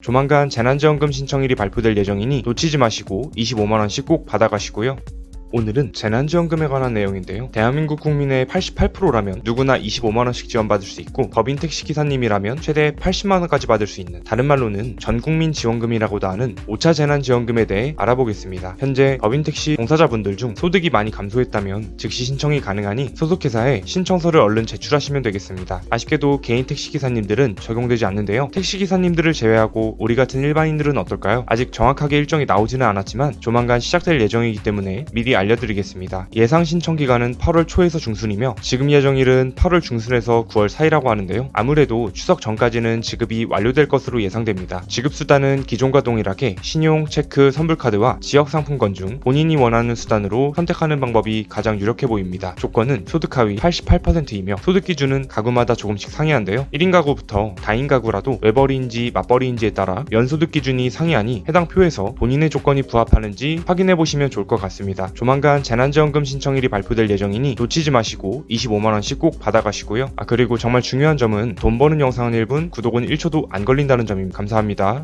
조만간 재난지원금 신청일이 발표될 예정이니 놓치지 마시고 25만원씩 꼭 받아가시고요. 오늘은 재난지원금에 관한 내용인데요. 대한민국 국민의 88%라면 누구나 25만원씩 지원받을 수 있고 법인 택시 기사님이라면 최대 80만원까지 받을 수 있는 다른 말로는 전국민 지원금이라고도 하는 5차 재난지원금에 대해 알아보겠습니다. 현재 법인 택시 종사자분들 중 소득이 많이 감소했다면 즉시 신청이 가능하니 소속회사에 신청서를 얼른 제출하시면 되겠습니다. 아쉽게도 개인 택시 기사님들은 적용되지 않는데요. 택시 기사님들을 제외하고 우리 같은 일반인들은 어떨까요? 아직 정확하게 일정이 나오지는 않았지만 조만간 시작될 예정이기 때문에 미리 알려드리겠습니다. 예상 신청 기간은 8월 초에서 중순이며 지금 예정일은 8월 중순에서 9월 사이라고 하는데요. 아무래도 추석 전까지는 지급이 완료될 것으로 예상됩니다. 지급 수단은 기존과 동일하게 신용, 체크, 선불카드와 지역 상품권 중 본인이 원하는 수단으로 선택하는 방법이 가장 유력해 보입니다. 조건은 소득 하위 88%이며 소득 기준은 가구마다 조금씩 상이한데요. 1인 가구부터 다인 가구라도 외벌이인지 맞벌이인지에 따라 연소득 기준이 상이하니 해당 표에서 본인의 조건이 부합하는지 확인해 보시면 좋을 것 같습니다. 조만간 재난지원금 신청일이 발표될 예정이니 놓치지 마시고 25만원씩 꼭 받아가시고요. 아 그리고 정말 중요한 점은 돈 버는 영상은 1분, 구독은 1초도 안 걸린다는 점입니다. 감사합니다.